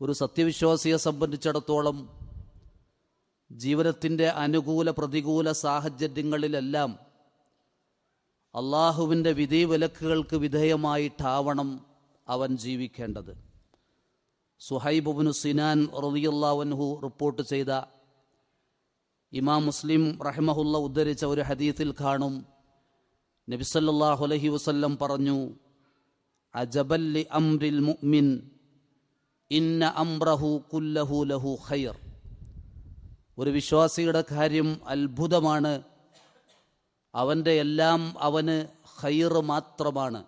ഒരു സത്യവിശ്വാസിയെ സംബന്ധിച്ചിടത്തോളം ജീവിതത്തിന്റെ അനുകൂല പ്രതികൂല സാഹചര്യങ്ങളിലെല്ലാം അള്ളാഹുവിന്റെ വിധി വിലക്കുകൾക്ക് വിധേയമായിട്ടാവണം അവൻ ജീവിക്കേണ്ടത്. സുഹൈബുബിനു സിനാൻ റളിയല്ലാഹു റിപ്പോർട്ട് ചെയ്ത ഇമാം മുസ്ലിം റഹ്മഹുല്ല ഉദ്ധരിച്ച ഒരു ഹദീത്തിൽ കാണും. നബിസല്ലാഹു അലഹി വസല്ലം പറഞ്ഞു അജബല്ലി അംരിൽ മുഅ്മിൻ ഇന്ന അംറഹു കുല്ലഹു ലഹു ഖൈർ. ഒരു വിശ്വാസിയുടെ കാര്യം അത്ഭുതമാണ്. അവന്റെ എല്ലാം അവന് ഖൈർ മാത്രമാണ്.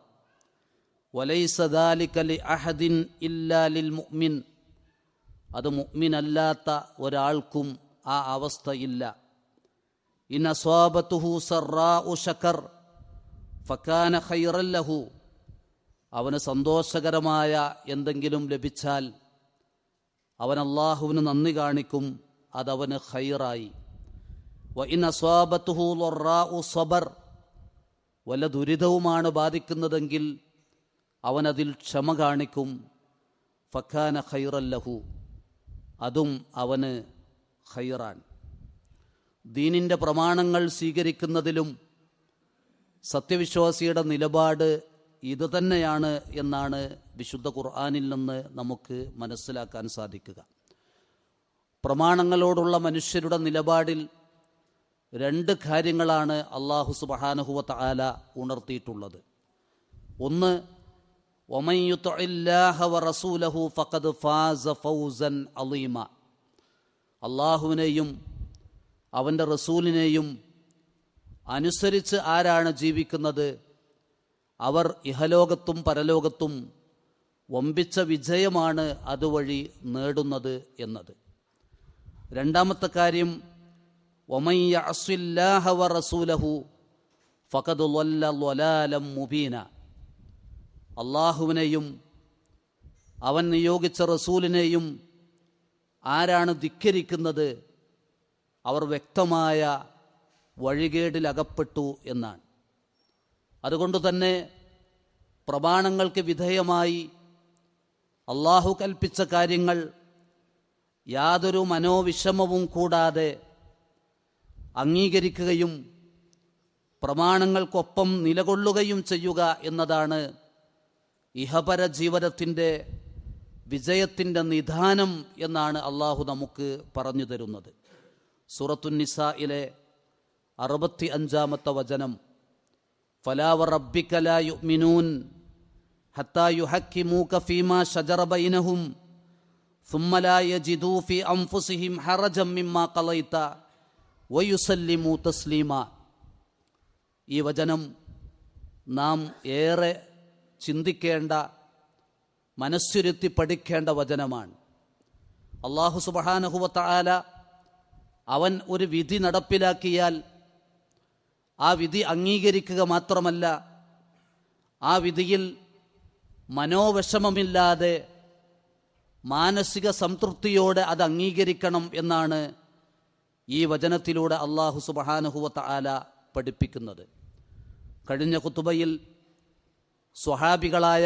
വലൈസദാലിക്കലി അഹദിൻ ഇല്ലാലിൽ മുഅ്മിൻ. അത് മുഅ്മിനല്ലാത്ത ഒരാൾക്കും ആ അവസ്ഥയില്ല ഇൻ അസ്വാബത്തുഹു സറാഉ ശക്കർ ഫക്കാന ഖൈറല്ലഹു അവന് സന്തോഷകരമായ എന്തെങ്കിലും ലഭിച്ചാൽ അവൻ അള്ളാഹുവിന് നന്ദി കാണിക്കും അതവന് ഹൈറായി വല്ല ദുരിതവുമാണ് ബാധിക്കുന്നതെങ്കിൽ അവനതിൽ ക്ഷമ കാണിക്കും ഫഖാന ഖൈറല്ലഹു അതും അവന് ഖൈറാൻ. ദീനിന്റെ പ്രമാണങ്ങൾ സ്വീകരിക്കുന്നതിലും സത്യവിശ്വാസിയുടെ നിലപാട് ഇത് തന്നെയാണ് എന്നാണ് വിശുദ്ധ ഖുർആാനിൽ നിന്ന് നമുക്ക് മനസ്സിലാക്കാൻ സാധിക്കുക. പ്രമാണങ്ങളോടുള്ള മനുഷ്യരുടെ നിലപാടിൽ രണ്ട് കാര്യങ്ങളാണ് അള്ളാഹു സുബഹാനഹുവ ആല ഉണർത്തിയിട്ടുള്ളത്. ഒന്ന് റസൂലഹു ഫഖദ് ഫാസ ഫൗസൻ അള്ളാഹുവിനെയും അവന്റെ റസൂലിനെയും അനുസരിച്ച് ആരാണ് ജീവിക്കുന്നത്? അവർ ഇഹലോകത്തും പരലോകത്തും വമ്പിച്ച വിജയമാണ് അതുവഴി നേടുന്നത് എന്നത്. രണ്ടാമത്തെ കാര്യം ഒമയ്യ അസ്വില്ലാഹ വ റസൂലഹു ഫഖദ് ലൊലാലം മുബീന. അള്ളാഹുവിനെയും അവൻ നിയോഗിച്ച റസൂലിനെയും ആരാണ് ധിക്കരിക്കുന്നത്? അവർ വ്യക്തമായ വഴികേടിലകപ്പെട്ടു എന്നാണ്. അതുകൊണ്ട് തന്നെ പ്രമാണങ്ങൾക്ക് വിധേയമായി അള്ളാഹു കൽപ്പിച്ച കാര്യങ്ങൾ യാതൊരു മനോവിഷമവും കൂടാതെ അംഗീകരിക്കുകയും പ്രമാണങ്ങൾക്കൊപ്പം നിലകൊള്ളുകയും ചെയ്യുക എന്നതാണ് ഇഹപര ജീവനത്തിന്റെ വിജയത്തിന്റെ നിധാനം എന്നാണ് അള്ളാഹു നമുക്ക് പറഞ്ഞു തരുന്നത്. സൂറത്തുന്നിസയിലെ അറുപത്തി അഞ്ചാമത്തെ വചനം. ഫലാവ റബ്ബിക്കല യുമിനൂൻ ഹത്താ യുഹക്കി മൂക്ക ഫീമ ഷജറബൈനഹും സുമ്മലായ ജിദൂഫി അംഫുസിഹിം ഹറജമ്മിമ്മ കലയിത്ത വയുസല്ലിമു തസ്ലീമ. ഈ വചനം നാം ഏറെ ചിന്തിക്കേണ്ട മനസ്സുരുത്തി പഠിക്കേണ്ട വചനമാണ്. അള്ളാഹു സുബഹാനഹുവത്ത ആല അവൻ ഒരു വിധി നടപ്പിലാക്കിയാൽ ആ വിധി അംഗീകരിക്കുക മാത്രമല്ല ആ വിധിയിൽ മനോവിഷമമില്ലാതെ മാനസിക സംതൃപ്തിയോടെ അത് അംഗീകരിക്കണം എന്നാണ് ഈ വചനത്തിലൂടെ അള്ളാഹു സുബഹാനഹുവത്ത ആല പഠിപ്പിക്കുന്നത്. കഴിഞ്ഞ കുത്തുബയിൽ സ്വഹാബികളായ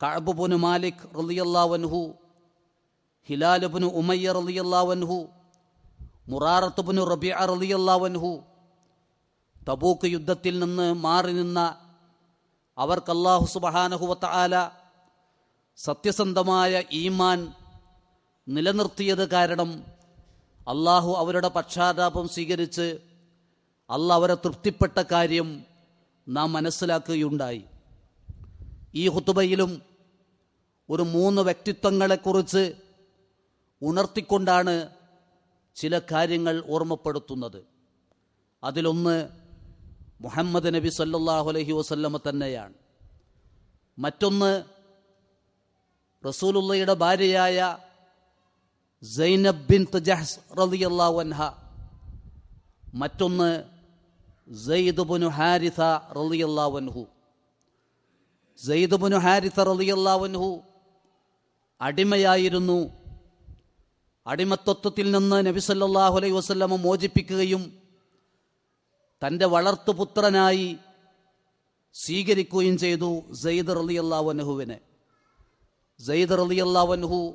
കഴബുബുന് മാലിക് റലിയല്ലാവൻഹു ഹിലാലുബുന് ഉമയ്യ റലിയല്ലാവൻഹു മുറാറത്തുബുന് റബിയ റളിയല്ലാവൻഹു തബൂക്ക് യുദ്ധത്തിൽ നിന്ന് മാറി നിന്ന അവർക്ക് അള്ളാഹു സുബഹാനഹുവത്ത ആല സത്യസന്ധമായ ഈമാൻ നിലനിർത്തിയത് കാരണം അള്ളാഹു അവരുടെ പക്ഷാതാപം സ്വീകരിച്ച് അല്ല അവരെ തൃപ്തിപ്പെട്ട കാര്യം നാം മനസ്സിലാക്കുകയുണ്ടായി. ഈ ഹുത്തുബയിലും ഒരു മൂന്ന് വ്യക്തിത്വങ്ങളെക്കുറിച്ച് ഉണർത്തിക്കൊണ്ടാണ് ചില കാര്യങ്ങൾ ഓർമ്മപ്പെടുത്തുന്നത്. അതിലൊന്ന് മുഹമ്മദ് നബി സല്ലാഹു അലഹി വസല്ലമ തന്നെയാണ്. മറ്റൊന്ന് റസൂലുള്ളയുടെ ഭാര്യയായ സൈനബ് ബിൻ ജഹ്സ് റളിയല്ലാഹു അൻഹ. മറ്റൊന്ന് സെയ്ദുബുനു ഹാരിഥ റളിയല്ലാഹു അൻഹു. സെയ്ദുബുനു ഹാരിഥ റളിയല്ലാഹു അൻഹു അടിമയായിരുന്നു. അടിമത്വത്തിൽ നിന്ന് നബി സല്ലല്ലാഹു അലൈഹി വസല്ലമ മോചിപ്പിക്കുകയും തന്റെ വളർത്തുപുത്രനായി സ്വീകരിക്കുകയും ചെയ്തു സെയ്ദ് റളിയല്ലാഹു അൻഹുവിനെ. സെയ്ദ് റളിയല്ലാവൻഹു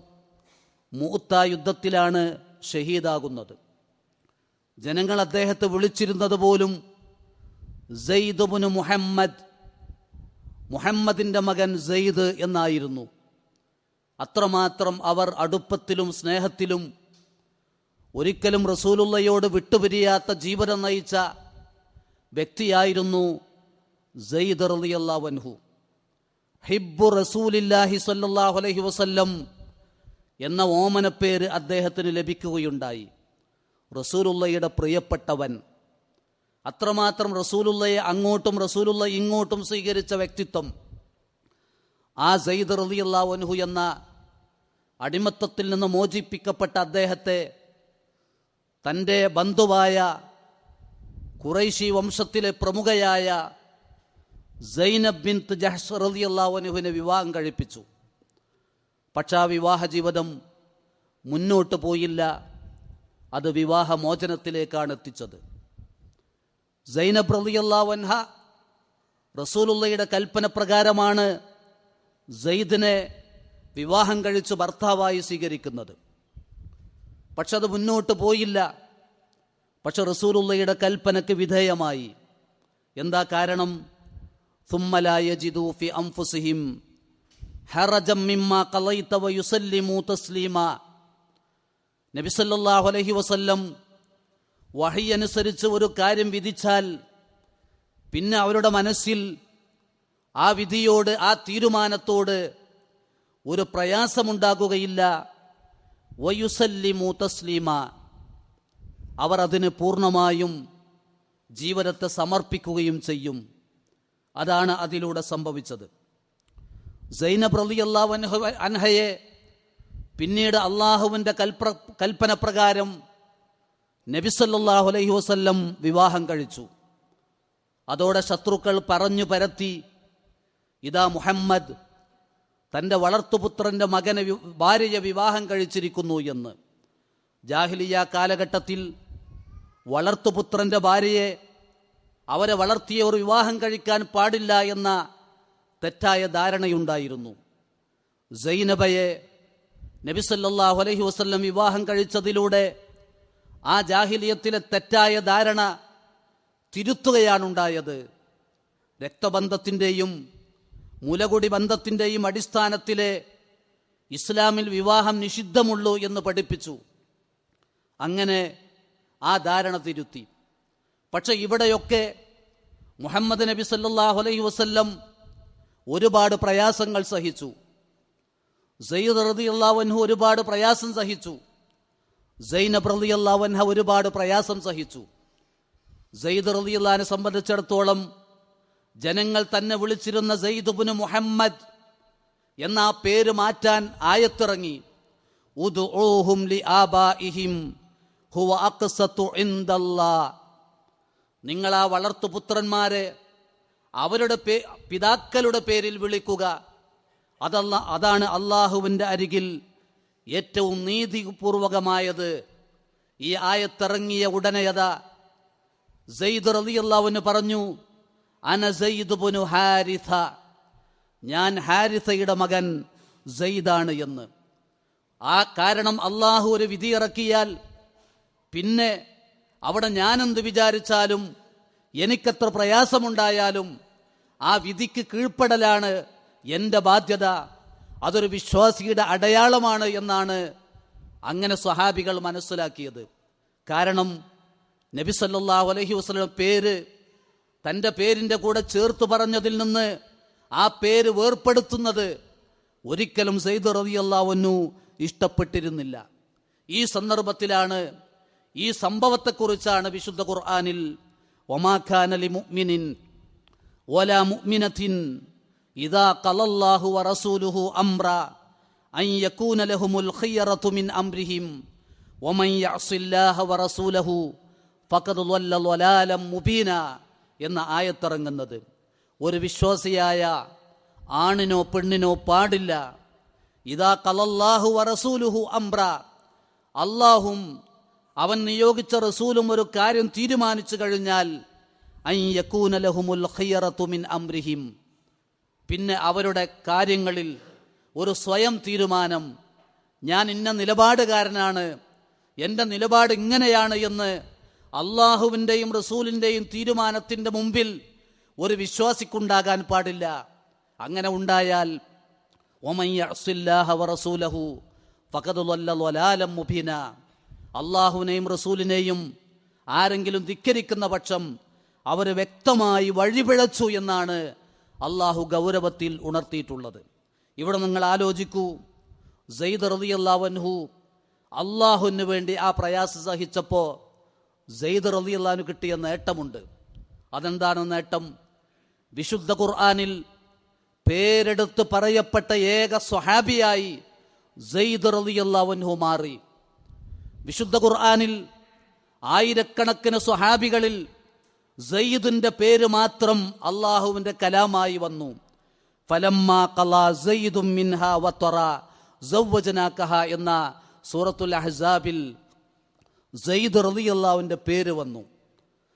മൂത്ത യുദ്ധത്തിലാണ് ഷഹീദാകുന്നത്. ജനങ്ങൾ അദ്ദേഹത്തെ വിളിച്ചിരുന്നത് പോലും സെയ്ദുബുന് മുഹമ്മദ് മുഹമ്മദിന്റെ മകൻ സെയ്ദ് എന്നായിരുന്നു. അത്രമാത്രം അവർ അടുപ്പത്തിലും സ്നേഹത്തിലും ഒരിക്കലും റസൂലുള്ളയോട് വിട്ടുപിരിയാത്ത ജീവനം നയിച്ച വ്യക്തിയായിരുന്നു സെയ്ദ് റളിയല്ലാഹു ഹിബ്ബു റസൂലില്ലാഹി സ്വല്ലല്ലാഹു അലൈഹി വസല്ലം എന്ന ഓമനപ്പേര് അദ്ദേഹത്തിന് ലഭിക്കുകയുണ്ടായി. റസൂലുള്ളയുടെ പ്രിയപ്പെട്ടവൻ. അത്രമാത്രം റസൂലുള്ളയെ അങ്ങോട്ടും റസൂലുള്ള ഇങ്ങോട്ടും സ്വീകരിച്ച വ്യക്തിത്വം. ആ സെയ്ദ് റളിയല്ലാഹു എന്ന അടിമത്തത്തിൽ നിന്ന് മോചിപ്പിക്കപ്പെട്ട അദ്ദേഹത്തെ തന്റെ ബന്ധുവായ ഖുറൈശി വംശത്തിലെ പ്രമുഖയായ സൈനബ് ബിൻ ജഹ്സ് റളിയല്ലാഹുവിനെ വിവാഹം കഴിപ്പിച്ചു. പക്ഷെ ആ വിവാഹ ജീവിതം മുന്നോട്ട് പോയില്ല. അത് വിവാഹമോചനത്തിലേക്കാണ് എത്തിച്ചത്. സൈനബ് റലിയല്ലാവൻഹ റസൂലുള്ളയുടെ കൽപ്പന പ്രകാരമാണ് സെയ്ദിനെ വിവാഹം കഴിച്ച് ഭർത്താവായി സ്വീകരിക്കുന്നത്. പക്ഷെ അത് മുന്നോട്ട് പോയില്ല. പക്ഷെ റസൂലുള്ളയുടെ കൽപ്പനയ്ക്ക് വിധേയമായി. എന്താ കാരണം? സുമ്മലായ ജിദൂഫി അംഫുസിഹിം വസല്ലം വഹി ഒരു കാര്യം വിധിച്ചാൽ പിന്നെ അവരുടെ മനസ്സിൽ ആ വിധിയോട് ആ തീരുമാനത്തോട് ഒരു പ്രയാസമുണ്ടാകുകയില്ല. വയുസല്ലിമു തസ്ലീമ. അവർ അതിന് പൂർണമായും ജീവനത്തെ സമർപ്പിക്കുകയും ചെയ്യും. അതാണ് അതിലൂടെ സംഭവിച്ചത്. സൈനബ് റളിയല്ലാഹു അൻഹ അൻഹയെ പിന്നീട് അള്ളാഹുവിന്റെ കൽപ്ര കൽപ്പന പ്രകാരം നബിസല്ലാഹു അലൈഹി വസല്ലം വിവാഹം കഴിച്ചു. അതോടെ ശത്രുക്കൾ പറഞ്ഞു പരത്തി ഇതാ മുഹമ്മദ് തന്റെ വളർത്തുപുത്രന്റെ മകനെ ഭാര്യയെ വിവാഹം കഴിച്ചിരിക്കുന്നു എന്ന്. ജാഹിലിയ കാലഘട്ടത്തിൽ വളർത്തുപുത്രന്റെ ഭാര്യയെ അവരെ വളർത്തിയവർ വിവാഹം കഴിക്കാൻ പാടില്ല എന്ന തെറ്റായ ധാരണയുണ്ടായിരുന്നു. സൈനബയെ നബി അലഹി വസല്ലം വിവാഹം കഴിച്ചതിലൂടെ ആ ജാഹിലിയത്തിലെ തെറ്റായ ധാരണ തിരുത്തുകയാണുണ്ടായത്. രക്തബന്ധത്തിന്റെയും മുലകുടി ബന്ധത്തിന്റെയും അടിസ്ഥാനത്തിലെ ഇസ്ലാമിൽ വിവാഹം നിഷിദ്ധമുള്ളൂ എന്ന് പഠിപ്പിച്ചു. അങ്ങനെ ആ ധാരണ തിരുത്തി. പക്ഷെ ഇവിടെയൊക്കെ മുഹമ്മദ് നബി സല്ലല്ലാഹു അലൈഹി വസല്ലം ഒരുപാട് പ്രയാസങ്ങൾ സഹിച്ചു. സയ്യിദ് റളിയല്ലാഹു ഒരുപാട് പ്രയാസം സഹിച്ചു. സൈനബ് റളിയല്ലാഹു അൻഹ ഒരുപാട് പ്രയാസം സഹിച്ചു. സയ്യിദ് അള്ളഹാനെ സംബന്ധിച്ചിടത്തോളം ജനങ്ങൾ തന്നെ വിളിച്ചിരുന്ന സയ്യിദ്ബുന് മുഹമ്മദ് എന്ന ആ പേര് മാറ്റാൻ ആയത്തിറങ്ങി. ഉദ് ഓഹും ലി ആബാ ലിആബാഇഹിം ഹുവ നിങ്ങൾ ആ വളർത്തുപുത്രന്മാരെ അവരുടെ പിതാക്കളുടെ പേരിൽ വിളിക്കുക. അതല്ല അതാണ് അള്ളാഹുവിന്റെ അരികിൽ ഏറ്റവും നീതിപൂർവകമായത്. ഈ ആയത്തിറങ്ങിയ ഉടനെയതാ സെയ്ദ് അള്ളാവിന് പറഞ്ഞു അന സെയ്ദ് ബുനു ഹാരിഥ ഞാൻ ഹാരിഥയുടെ മകൻ സെയ്ദാണ് എന്ന്. ആ കാരണം അള്ളാഹു ഒരു വിധി ഇറക്കിയാൽ പിന്നെ അവിടെ ഞാനെന്ത് വിചാരിച്ചാലും എനിക്കെത്ര പ്രയാസമുണ്ടായാലും ആ വിധിക്ക് കീഴ്പ്പെടലാണ് എന്റെ ബാധ്യത. അതൊരു വിശ്വാസിയുടെ അടയാളമാണ് എന്നാണ് അങ്ങനെ സ്വഹാബികൾ മനസ്സിലാക്കിയത്. കാരണം നബി സല്ലല്ലാഹു അലൈഹി വസല്ലം പേര് തന്റെ പേരിന്റെ കൂടെ ചേർത്ത് പറഞ്ഞതിൽ നിന്ന് ആ പേര് വേർപ്പെടുത്തുന്നത് ഒരിക്കലും സെയ്ദ് റളിയല്ലാഹുവിനു ഇഷ്ടപ്പെട്ടിരുന്നില്ല. ഈ സന്ദർഭത്തിലാണ് ഈ സംഭവത്തെക്കുറിച്ചാണ് വിശുദ്ധ ഖുർആാനിൽ ഒമാഖാനലി മുഅ്മിനിൻ ഒല മുഅ്മിനത്തിൻ ഇദാ കലല്ലാഹു വറസൂലുഹു അംറ അൻ യകൂന ലഹുമുൽ മിൻ അംരിഹിം വമൻ യഅസില്ലാഹ വറസൂലഹു എന്ന ആയത്തിറങ്ങുന്നത്. ഒരു വിശ്വാസിയായ ആണിനോ പെണ്ണിനോ പാടില്ല. ഇതാ കലല്ലാഹു വറസൂലുഹു അംറ അള്ളാഹും അവൻ നിയോഗിച്ച റസൂലും ഒരു കാര്യം തീരുമാനിച്ചു കഴിഞ്ഞാൽ അയ്യക്കൂനലഹുമുൽ അംരിഹിം. പിന്നെ അവരുടെ കാര്യങ്ങളിൽ ഒരു സ്വയം തീരുമാനം ഞാൻ ഇന്ന നിലപാടുകാരനാണ് എന്റെ നിലപാട് ഇങ്ങനെയാണ് എന്ന് അള്ളാഹുവിന്റെയും റസൂലിന്റെയും തീരുമാനത്തിന്റെ മുമ്പിൽ ഒരു വിശ്വാസിക്കുണ്ടാകാൻ പാടില്ല. അങ്ങനെ ഉണ്ടായാൽ ഒമയ്യ റസൂലഹു ഫഖദുലം മുബീന. അള്ളാഹുവിനെയും റസൂലിനെയും ആരെങ്കിലും ധിക്കരിക്കുന്ന പക്ഷം അവർ വ്യക്തമായി വഴിപിഴച്ചു എന്നാണ് അള്ളാഹു ഗൗരവത്തിൽ ഉണർത്തിയിട്ടുള്ളത്. ഇവിടെ നിങ്ങൾ ആലോചിക്കൂ. സെയ്ദ് റളിയല്ലാഹു അള്ളാഹുവിന് വേണ്ടി ആ പ്രയാസം സഹിച്ചപ്പോൾ സെയ്ദ് അള്ളാഹു കിട്ടിയ നേട്ടമുണ്ട്. അതെന്താണ് നേട്ടം? വിശുദ്ധ ഖുർആാനിൽ പേരെടുത്ത് പറയപ്പെട്ട ഏക സ്വഹാബിയായി സെയ്ദ് റളിയല്ലാഹു മാറി. വിശുദ്ധ ഖുർആാനിൽ ആയിരക്കണക്കിന് സ്വഹാബികളിൽ സയ്യിദിന്റെ പേര് മാത്രം അള്ളാഹുവിന്റെ കലാമായി വന്നു. ഫലമ്മ എന്ന സൂറത്തുൽ അഹ്സാബിൽ സെയ്ദ് റളിയല്ലാഹുവിന്റെ പേര് വന്നു.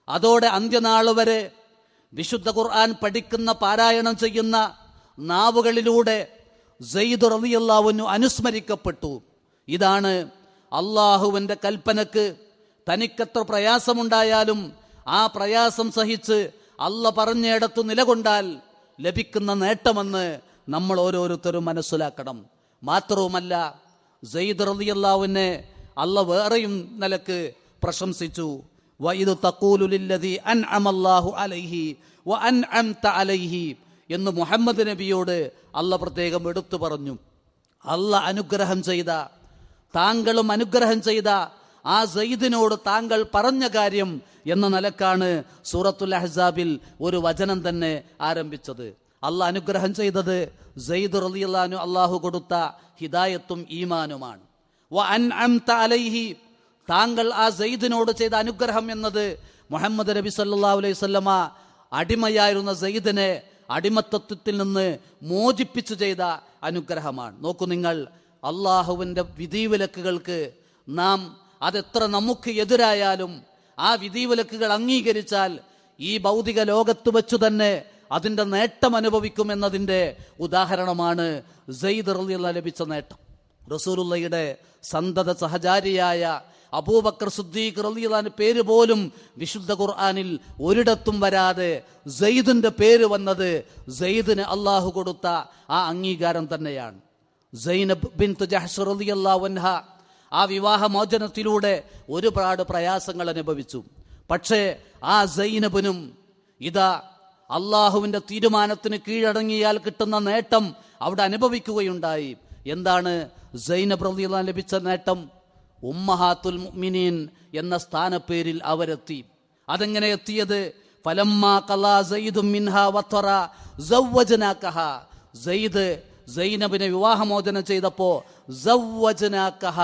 അതോടെ അന്ത്യനാൾ വരെ വിശുദ്ധ ഖുർആൻ പഠിക്കുന്ന പാരായണം ചെയ്യുന്ന നാവുകളിലൂടെ സെയ്ദ് റളിയല്ലാഹുവിനു അനുസ്മരിക്കപ്പെട്ടു. ഇതാണ് അള്ളാഹുവിന്റെ കൽപ്പനക്ക് തനിക്കത്ര പ്രയാസമുണ്ടായാലും ആ പ്രയാസം സഹിച്ച് അല്ല പറഞ്ഞയിടത്ത് നിലകൊണ്ടാൽ ലഭിക്കുന്ന നേട്ടമെന്ന് നമ്മൾ ഓരോരുത്തരും മനസ്സിലാക്കണം. മാത്രവുമല്ല സെയ്ദ് റളിയല്ലാഹുവിനെ അല്ല വേറെയും നിലയ്ക്ക് പ്രശംസിച്ചു. വൈദ് തക്കൂലുലില്ലതി അൻ അമല്ലാഹു അലൈഹി വ അൻ ത അലൈഹി എന്ന് മുഹമ്മദ് നബിയോട് അല്ല പ്രത്യേകം എടുത്തു പറഞ്ഞു. അല്ല അനുഗ്രഹം ചെയ്ത താങ്കളും അനുഗ്രഹം ചെയ്ത ആ സെയ്ദിനോട് താങ്കൾ പറഞ്ഞ കാര്യം എന്ന നിലക്കാണ് സൂറത്തുൽ അഹ്സാബിൽ ഒരു വചനം തന്നെ ആരംഭിച്ചത്. അല്ല അനുഗ്രഹം ചെയ്തത് സെയ്ദ് റളിയല്ലാഹു അള്ളാഹു കൊടുത്ത ഹിദായത്തും ഈമാനുമാണ്. അലൈഹി താങ്കൾ ആ സെയ്ദിനോട് ചെയ്ത അനുഗ്രഹം എന്നത് മുഹമ്മദ് നബി സല്ലാ അലൈഹി വസല്ലമ അടിമയായിരുന്ന സെയ്ദിനെ അടിമത്തത്വത്തിൽ നിന്ന് മോചിപ്പിച്ചു ചെയ്ത അനുഗ്രഹമാണ്. നോക്കൂ നിങ്ങൾ അള്ളാഹുവിന്റെ വിധിവിലക്കുകൾക്ക് നാം അതെത്ര നമുക്ക് എതിരായാലും ആ വിധിവിലക്കുകൾ അംഗീകരിച്ചാൽ ഈ ഭൗതിക ലോകത്ത് വെച്ചു തന്നെ അതിന്റെ നേട്ടം അനുഭവിക്കുമെന്നതിന്റെ ഉദാഹരണമാണ് സെയ്ദ് റലിയുള്ള ലഭിച്ച നേട്ടം. റസൂലുള്ളയുടെ സന്തത സഹചാരിയായ അബൂബക്കർ സുദ്ദീഖ് റലിയുള്ള പേര് പോലും വിശുദ്ധ ഖുർആാനിൽ ഒരിടത്തും വരാതെ സെയ്ദിന്റെ പേര് വന്നത് സെയ്ദിന് അള്ളാഹു കൊടുത്ത ആ അംഗീകാരം തന്നെയാണ്. സൈനബ് ബിൻ ജഹ്ഷ് റളിയല്ലാഹു അൻഹ ആ വിവാഹമോചനത്തിലൂടെ ഒരുപാട് പ്രയാസങ്ങൾ അനുഭവിച്ചു. പക്ഷേ ആ സൈനബിനും ഇതാ അള്ളാഹുവിന്റെ തീരുമാനത്തിന് കീഴടങ്ങിയാൽ കിട്ടുന്ന നേട്ടം അവിടെ അനുഭവിക്കുകയുണ്ടായി. എന്താണ് സൈനബ് റളിയല്ലാഹു ലഭിച്ച നേട്ടം? ഉമ്മഹാത്തുൽ മുഅ്മിനീൻ എന്ന സ്ഥാനപ്പേരിൽ അവരെത്തി. അതെങ്ങനെ എത്തിയത്? ഫലമ്മ കലാ സയ്യിദും മിൻഹ വത്തറ സൗവജനാക്കഹ. സയ്യിദ് സൈനബിനെ വിവാഹമോചനം ചെയ്തപ്പോ സവ്വജനാക്കഹ.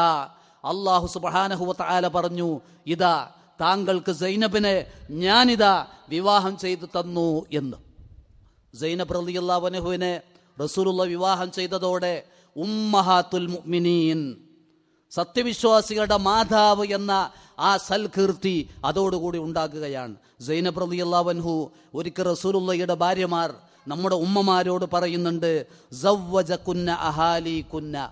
അള്ളാഹു സുബ്ഹാനഹു വതആല പറഞ്ഞു ഇതാ താങ്കൾക്ക് സൈനബിനെ ഞാനിതാ വിവാഹം ചെയ്തു തന്നു എന്ന്. സൈനബ് റളിയല്ലാഹു അൻഹുവിനെ റസൂലുള്ള വിവാഹം ചെയ്തതോടെ ഉമ്മഹാത്തുൽ മുഅ്മിനീൻ സത്യവിശ്വാസികളുടെ മാതാവ് എന്ന ആ സൽകീർത്തി അതോടുകൂടി ഉണ്ടാകുകയാണ്. സൈനബ് റളിയല്ലാഹു അൻഹു ഒരിക്കൽ റസൂലുള്ളയുടെ ഭാര്യമാർ നമ്മുടെ ഉമ്മമാരോട് പറയുന്നുണ്ട് കുന്ന അഹാലി കുന്ന.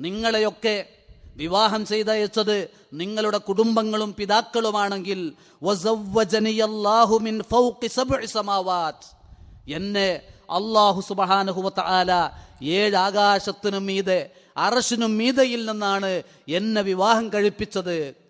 നിങ്ങളെയൊക്കെ വിവാഹം ചെയ്തയച്ചത് നിങ്ങളുടെ കുടുംബങ്ങളും പിതാക്കളുമാണെങ്കിൽ എന്നെ അള്ളാഹു സുബഹാനഹുവത്ത ആല ഏഴ് മീതെ അറശിനും മീതയിൽ നിന്നാണ് എന്നെ വിവാഹം കഴിപ്പിച്ചത്.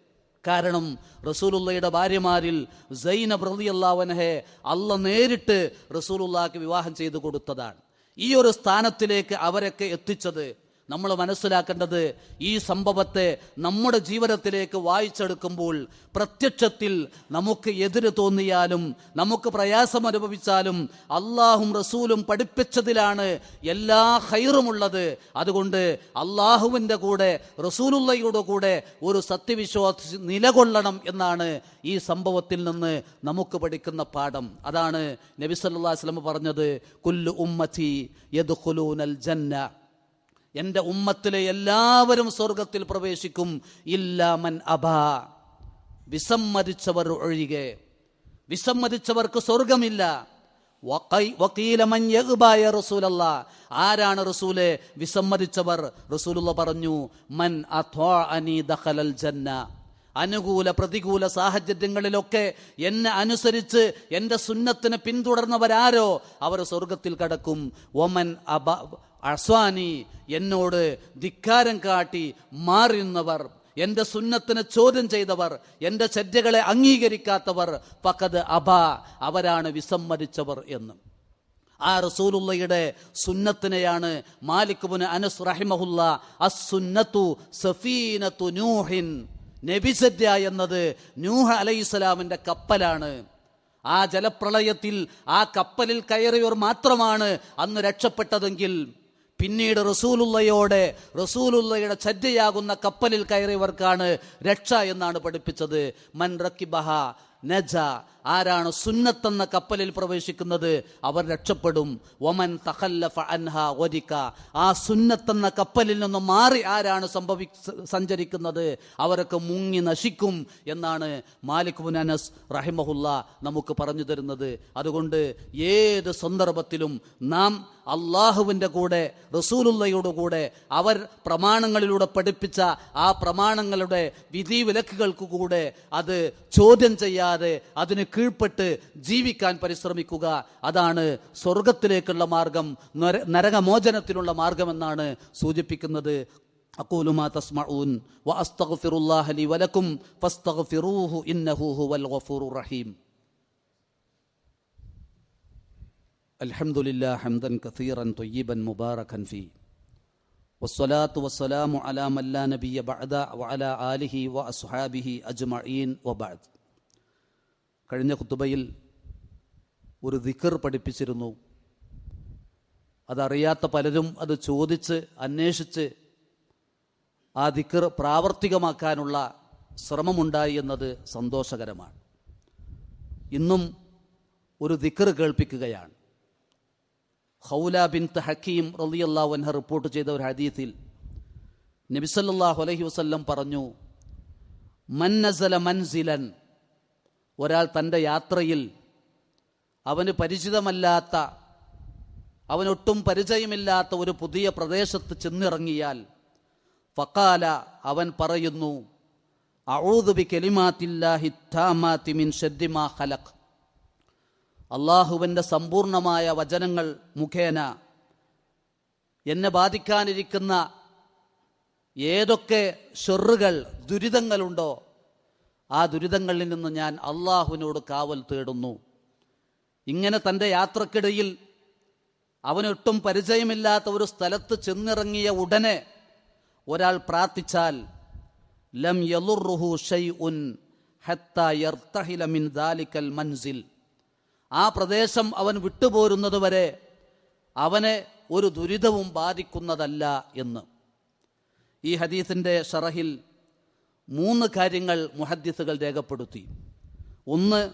കാരണം റസൂലുള്ളയുടെ ഭാര്യമാരിൽ സൈനബ് പ്രതിയല്ലാവനഹെ അല്ല നേരിട്ട് റസൂലുള്ളാക്ക് വിവാഹം ചെയ്തു കൊടുത്തതാണ്. ഈ ഒരു സ്ഥാനത്തിലേക്ക് അവരൊക്കെ എത്തിച്ചത് നമ്മൾ മനസ്സിലാക്കേണ്ടത് ഈ സംഭവത്തെ നമ്മുടെ ജീവിതത്തിലേക്ക് വായിച്ചെടുക്കുമ്പോൾ പ്രത്യക്ഷത്തിൽ നമുക്ക് എതിര് തോന്നിയാലും നമുക്ക് പ്രയാസം അനുഭവിച്ചാലും അള്ളാഹും റസൂലും പഠിപ്പിച്ചതിലാണ് എല്ലാ ഹൈറുമുള്ളത് അതുകൊണ്ട് അള്ളാഹുവിന്റെ കൂടെ റസൂലുള്ളയുടെ കൂടെ ഒരു സത്യവിശ്വാസ നിലകൊള്ളണം എന്നാണ് ഈ സംഭവത്തിൽ നിന്ന് നമുക്ക് പഠിക്കുന്ന പാഠം. അതാണ് നബി വസല്ലം പറഞ്ഞത് കുല്ലു ഉമ്മത്തി യദ്ഖുലൂനൽ ജന്ന എന്റെ ഉമ്മത്തിലെ എല്ലാവരും സ്വർഗത്തിൽ പ്രവേശിക്കും. ഇല്ലാമൻ അബ. വിസമ്മതിച്ചവർ ഒഴികെ. വിസമ്മതിച്ചവർക്ക് സ്വർഗമില്ല. ആരാണ് റസൂലെ? വിസമ്മതിച്ചവർ റസൂലുള്ള പറഞ്ഞു മൻ ദഖലൽ ജന്ന. അനുകൂല പ്രതികൂല സാഹചര്യങ്ങളിലൊക്കെ എന്നെ അനുസരിച്ച് എന്റെ സുന്നത്തിന് പിന്തുടർന്നവരാരോ? അവർ സ്വർഗത്തിൽ കടക്കും. ഒമൻ അബ അസ്വാനി എന്നോട് ധിക്കാരം കാട്ടി മാറുന്നവർ എന്റെ സുന്നത്തിന് ചോദ്യം ചെയ്തവർ എന്റെ ചര്യകളെ അംഗീകരിക്കാത്തവർ പക്കത് അബ അവരാണ് വിസമ്മതിച്ചവർ എന്നും. ആ റസൂലുള്ളയുടെ സുന്നത്തിനെയാണ് മാലിക്കുബുന് അനസ് റഹിമഹുല്ല അസുന്നത്തു സഫീനത്തു നൂഹിൻ നബിസദ്യ എന്നത് നൂഹ അലൈഹിസ്സലാമിന്റെ കപ്പലാണ്. ആ ജലപ്രളയത്തിൽ ആ കപ്പലിൽ കയറിയവർ മാത്രമാണ് അന്ന് രക്ഷപ്പെട്ടതെങ്കിൽ പിന്നീട് റസൂലുള്ളയോടെ റസൂലുള്ളയുടെ ചര്യയാകുന്ന കപ്പലിൽ കയറിയവർക്കാണ് രക്ഷ എന്നാണ് പഠിപ്പിച്ചത്. മൻ റക്കിബഹ നജ ആരാണ് സുന്നത്തെന്ന കപ്പലിൽ പ്രവേശിക്കുന്നത്? അവർ രക്ഷപ്പെടും. ഒമൻ തഹല്ലഫ അൻഹ ഒരിക്ക ആ സുന്നത്തെന്ന കപ്പലിൽ നിന്ന് മാറി ആരാണ് സംഭവി സഞ്ചരിക്കുന്നത്? അവരൊക്കെ മുങ്ങി നശിക്കും എന്നാണ് മാലിക് ബുൻ റഹിമഹുല്ല നമുക്ക് പറഞ്ഞു തരുന്നത്. അതുകൊണ്ട് ഏത് സന്ദർഭത്തിലും നാം അള്ളാഹുവിന്റെ കൂടെ റസൂലുള്ളയുടെ കൂടെ അവർ പ്രമാണങ്ങളിലൂടെ പഠിപ്പിച്ച ആ പ്രമാണങ്ങളുടെ വിധി വിലക്കുകൾക്ക് കൂടെ അത് ചോദ്യം ചെയ്യാതെ അതിന് കീഴ്പ്പെട്ട് ജീവിക്കാൻ പരിശ്രമിക്കുക അതാണ് സ്വർഗത്തിലേക്കുള്ള മാർഗം നര- നരകമോചനത്തിനുള്ള മാർഗമെന്നാണ് സൂചിപ്പിക്കുന്നത് أقول ما تسمعون وأستغفر الله لي ولكم فاستغفروه إنه هو الغفور الرحيم الحمد لله حمدا كثيرا طيبا مباركا فيه والصلاة والسلام على من لا نبي بعد وعلى آله وأصحابه أجمعين وبعد കഴിഞ്ഞ കുത്തുബയിൽ ഒരു ദിക്കർ പഠിപ്പിച്ചിരുന്നു. അതറിയാത്ത പലരും അത് ചോദിച്ച് അന്വേഷിച്ച് ആ ദിക്കർ പ്രാവർത്തികമാക്കാനുള്ള ശ്രമമുണ്ടായി എന്നത് സന്തോഷകരമാണ്. ഇന്നും ഒരു ദിക്കർ കേൾപ്പിക്കുകയാണ്. ഹൗല ബിൻ ഹക്കീം റളിയല്ലാഹു അൻഹ റിപ്പോർട്ട് ചെയ്ത ഒരു ഹദീത്തിൽ നബിസല്ലാഹു അലൈഹി വസ്ല്ലം പറഞ്ഞു മൻ നസല മൻസിലൻ ഒരാൾ തന്റെ യാത്രയിൽ അവന് പരിചിതമല്ലാത്ത അവനൊട്ടും പരിചയമില്ലാത്ത ഒരു പുതിയ പ്രദേശത്ത് ചെന്നിറങ്ങിയാൽ ഫക്കാല അവൻ പറയുന്നു മിൻ അള്ളാഹുവിന്റെ സമ്പൂർണമായ വചനങ്ങൾ മുഖേന എന്നെ ബാധിക്കാനിരിക്കുന്ന ഏതൊക്കെ ഷെറുകൾ ദുരിതങ്ങളുണ്ടോ ആ ദുരിതങ്ങളിൽ നിന്ന് ഞാൻ അള്ളാഹുവിനോട് കാവൽ തേടുന്നു. ഇങ്ങനെ തന്റെ യാത്രക്കിടയിൽ അവനൊട്ടും പരിചയമില്ലാത്ത ഒരു സ്ഥലത്ത് ചെന്നിറങ്ങിയ ഉടനെ ഒരാൾ പ്രാർത്ഥിച്ചാൽ ലം യലുറുഹു ഷൈ ഉൻ യർത്തഹില മിൻ ദാലിക്കൽ മൻസിൽ. ആ പ്രദേശം അവൻ വിട്ടുപോരുന്നതുവരെ അവനെ ഒരു ദുരിതവും ബാധിക്കുന്നതല്ല എന്ന്. ഈ ഹദീസിന്റെ ഷറഹിൽ മൂന്ന് കാര്യങ്ങൾ മുഹദ്ദിസുകൾ രേഖപ്പെടുത്തി. ഒന്ന്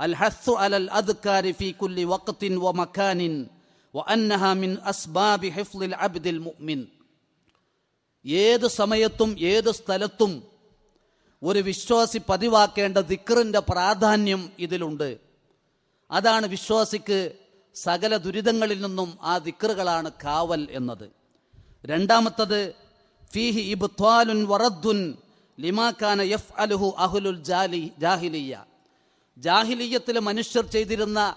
അൽ ഹസ്സു അലൽ അദ്കാരി ഫി കുല്ലി വഖത്തിൻ വ മക്കാനിൻ വ അന്നഹ മിൻ അസ്ബാബി ഹിഫ്ലിൽ അബ്ദിൽ മുഅ്മിൻ. ഏത് സമയത്തും ഏത് സ്ഥലത്തും ഒരു വിശ്വാസി പതിവാക്കേണ്ട ദിക്റിന്റെ പ്രാധാന്യം ഇതിലുണ്ട്. അതാണ് വിശ്വാസിക്ക് സകല ദുരിതങ്ങളിൽ നിന്നും ആ ദിക്റുകളാണ് കാവൽ എന്നത്. രണ്ടാമത്തത് ഫീഹി ഇബ്ത്വാലുൻ വറദ്ദുൻ ലിമാക്കാന യഫ് അലുഹു അഹുലുൽ ജാലി ജാഹിലിയ ജാഹിലിയത്തിലെ മനുഷ്യർ ചെയ്തിരുന്ന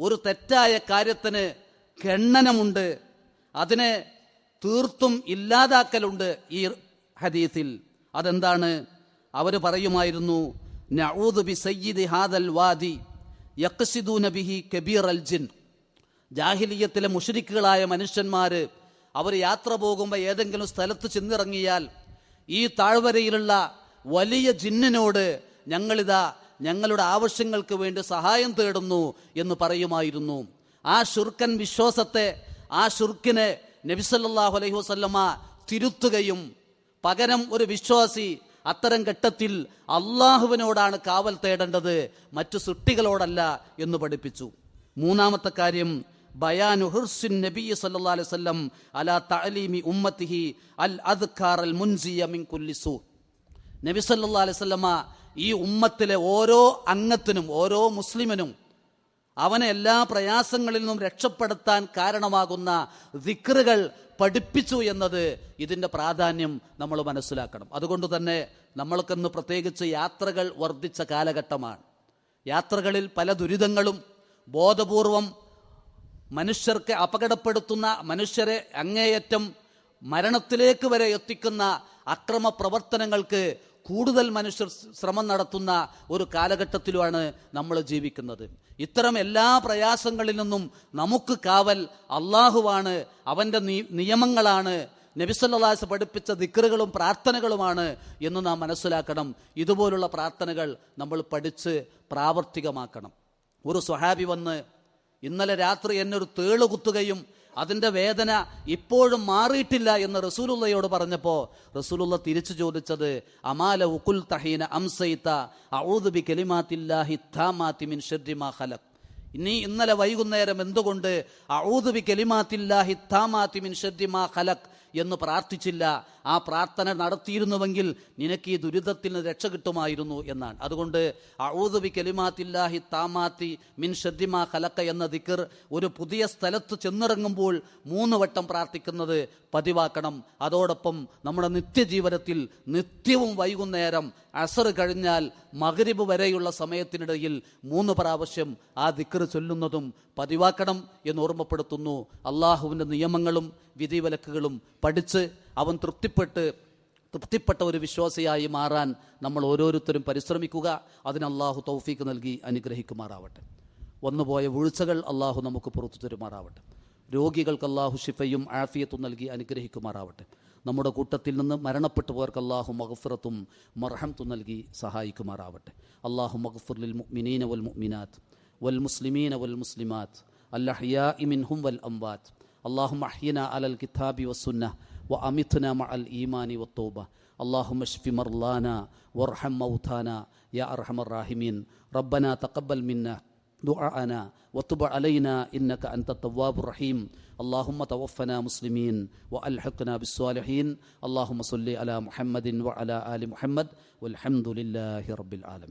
ഒരു തെറ്റായ കാര്യത്തിന് ഖണ്ഡനമുണ്ട്. അതിനെ തീർത്തും ഇല്ലാതാക്കലുണ്ട് ഈ ഹദീസിൽ. അതെന്താണ്? അവർ പറയുമായിരുന്നു നഊദു ബി സയ്യിദി ഹാദൽ വാദി യക്സിദൂ നബിഹി കബീർ ജിൻ. ജാഹിലിയത്തിലെ മുഷരിക്കുകളായ മനുഷ്യന്മാർ അവർ യാത്ര പോകുമ്പോൾ ഏതെങ്കിലും സ്ഥലത്ത് ചെന്നിറങ്ങിയാൽ ഈ താഴ്വരയിലുള്ള വലിയ ജിന്നിനോട് ഞങ്ങളിതാ ഞങ്ങളുടെ ആവശ്യങ്ങൾക്ക് വേണ്ടി സഹായം തേടുന്നു എന്ന് പറയുമായിരുന്നു. ആ ഷുർക്കൻ വിശ്വാസത്തെ ആ ഷുർക്കിനെ നബിസല്ലാഹു അലൈഹി വസല്ലമ തിരുത്തുകയും പകരം ഒരു വിശ്വാസി അത്തരം ഘട്ടത്തിൽ അള്ളാഹുവിനോടാണ് കാവൽ തേടേണ്ടത് മറ്റു സൃഷ്ടികളോടല്ല എന്ന് പഠിപ്പിച്ചു. മൂന്നാമത്തെ കാര്യം ബയാനു ഹിർസുൻ നബി സല്ലല്ലാഹു അലൈഹി വസല്ലം അലാ തഅലീമി ഉമ്മത്തിഹി അൽ അദ്കാർ അൽ മുൻസിയ മിൻ കുല്ലി സൂ. നബി സല്ലല്ലാഹു അലൈഹി വസല്ലമ ഈ ഉമ്മത്തിലെ ഓരോ അംഗത്തിനും ഓരോ മുസ്ലിമിനും അവനെ എല്ലാ പ്രയാസങ്ങളിൽ നിന്നും രക്ഷപ്പെടുത്താൻ കാരണമാകുന്ന ദിക്റുകൾ പഠിപ്പിച്ചു എന്നത് ഇതിന്റെ പ്രാധാന്യം നമ്മൾ മനസ്സിലാക്കണം. അതുകൊണ്ട് തന്നെ നമ്മൾക്കിന്ന് പ്രത്യേകിച്ച് യാത്രകൾ വർദ്ധിച്ച കാലഘട്ടമാണ്. യാത്രകളിൽ പല ദുരിതങ്ങളും ബോധപൂർവം മനുഷ്യർക്ക് അപകടപ്പെടുത്തുന്ന മനുഷ്യരെ അങ്ങേയറ്റം മരണത്തിലേക്ക് വരെ എത്തിക്കുന്ന അക്രമ പ്രവർത്തനങ്ങൾക്ക് കൂടുതൽ മനുഷ്യർ ശ്രമം നടത്തുന്ന ഒരു കാലഘട്ടത്തിലുമാണ് നമ്മൾ ജീവിക്കുന്നത്. ഇത്തരം എല്ലാ പ്രയാസങ്ങളിൽ നിന്നും നമുക്ക് കാവൽ അള്ളാഹുവാണ് അവന്റെ നിയമങ്ങളാണ് നബിസല്ലാസ് പഠിപ്പിച്ച ദിക്കറുകളും പ്രാർത്ഥനകളുമാണ് എന്ന് നാം മനസ്സിലാക്കണം. ഇതുപോലുള്ള പ്രാർത്ഥനകൾ നമ്മൾ പഠിച്ച് പ്രാവർത്തികമാക്കണം. ഒരു സ്വഹാബി വന്ന് ഇന്നലെ രാത്രി എന്നൊരു തേൾ കുത്തുകയും അതിന്റെ വേദന ഇപ്പോഴും മാറിയിട്ടില്ല എന്ന് റസൂലുള്ളയോട് പറഞ്ഞപ്പോൾ റസൂലുള്ള തിരിച്ചു ചോദിച്ചത് അമാല ഉക്കുൽ തഹീന അംസൈത്ത ഔദുബി കലിമാത്തില്ലാഹി താമാത്തി മിൻ ഷർരി മാ ഖലഖ്. ഇനി ഇന്നലെ വൈകുന്നേരം എന്തുകൊണ്ട് ഔദുബി കലിമാത്തില്ലാഹി താമാത്തി മിൻ ഷർരി മാ ഖലഖ് എന്ന് പ്രാർത്ഥിച്ചില്ല. ആ പ്രാർത്ഥന നടത്തിയിരുന്നുവെങ്കിൽ നിനക്ക് ഈ ദുരിതത്തിൽ നിന്ന് രക്ഷ കിട്ടുമായിരുന്നു എന്നാണ്. അതുകൊണ്ട് ഔദുബി കലിമാത്തില്ലാഹി താമാത്തി മിൻ ഷദ്ദിമാ കലക്ക എന്ന ദിക്കർ ഒരു പുതിയ സ്ഥലത്ത് ചെന്നിറങ്ങുമ്പോൾ മൂന്ന് വട്ടം പ്രാർത്ഥിക്കുന്നത് പതിവാക്കണം. അതോടൊപ്പം നമ്മുടെ നിത്യജീവിതത്തിൽ നിത്യവും വൈകുന്നേരം അസർ കഴിഞ്ഞാൽ മകരിബ് വരെയുള്ള സമയത്തിനിടയിൽ മൂന്ന് പ്രാവശ്യം ആ ദിക്കർ ചൊല്ലുന്നതും പതിവാക്കണം എന്ന് ഓർമ്മപ്പെടുത്തുന്നു. അള്ളാഹുവിന്റെ നിയമങ്ങളും വിധിവിലക്കുകളും പഠിച്ച് അവൻ തൃപ്തിപ്പെട്ട് തൃപ്തിപ്പെട്ട ഒരു വിശ്വാസിയായി മാറാൻ നമ്മൾ ഓരോരുത്തരും പരിശ്രമിക്കുക. അതിന് അള്ളാഹു തൗഫീക്ക് നൽകി അനുഗ്രഹിക്കുമാറാവട്ടെ. വന്നുപോയ വീഴ്ചകൾ അള്ളാഹു നമുക്ക് പുറത്തു തരുമാറാവട്ടെ. രോഗികൾക്ക് അള്ളാഹു ഷിഫയും ആഫിയത്തും നൽകി അനുഗ്രഹിക്കുമാറാവട്ടെ. നമ്മുടെ കൂട്ടത്തിൽ നിന്ന് മരണപ്പെട്ടു പോയവർക്ക് അള്ളാഹു മഹഫിറത്തും മർഹംത്തും നൽകി സഹായിക്കുമാറാവട്ടെ. അള്ളാഹു മഹഫുർലിൽ മുഅ്മിനീന വൽ മുഅ്മിനാത്ത് വൽ മുസ്ലിമീന വൽ മുസ്ലിമാത്ത് അല്ലഹ്യാഇ ഇമിൻഹും വൽ അംവാത്ത്. اللهم احينا على الكتاب والسنة وأمتنا مع الإيمان والتوبة. اللهم اشف مرضانا وارحم موتانا يا أرحم الراحمين. ربنا تقبل منا دعاءنا وتب علينا إنك أنت التواب الرحيم. اللهم توفنا مسلمين وألحقنا بالصالحين. اللهم صل على محمد وعلى آل محمد. والحمد لله رب العالمين.